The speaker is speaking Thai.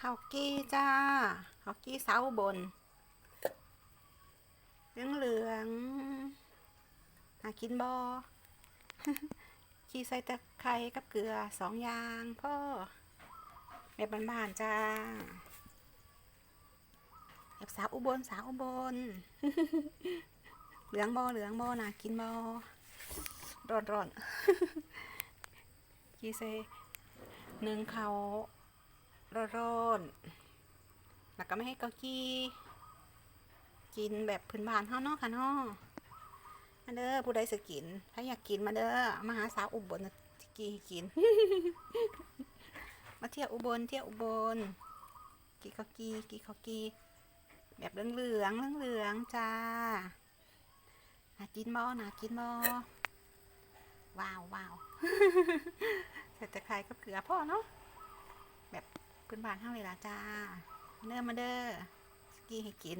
ข้าวกี้จ้าข้าวกี้เสาบนเหลืองเหลืองๆน่ากินบอขี้ใส่ตะไคร้กับเกลือสองอย่างพ่อแบบบ้านๆจ้าแบบสาวอุบลสาวอุบล เหลืองบอเหลืองบอน่ากินบอร้อนร้อนๆขี้ใส่หนึ่งเขา ร้อนๆแล้วก็ไม่ให้เกากี้กินแบบพื้นบ้านเฮาเนาะค่ะเนาะมาเด้อผู้ใดสิกิน ถ้าอยากกินมาเด้อมาหาสาวอุบลที่กีให้กิน มาเที่ยวอุบลเที่ยวอุบลกีข้ากีกีข้ากีแบบเหลืองเหลืองจ้าน่ากินบ่น่ากินบ่ว้าวว้าวใส่ตะไคร้กับเกลือพ่อเนาะ พื้นบ้านเฮาเลยล่ะจ้ามาเด้อมาเด้อสกีให้กิน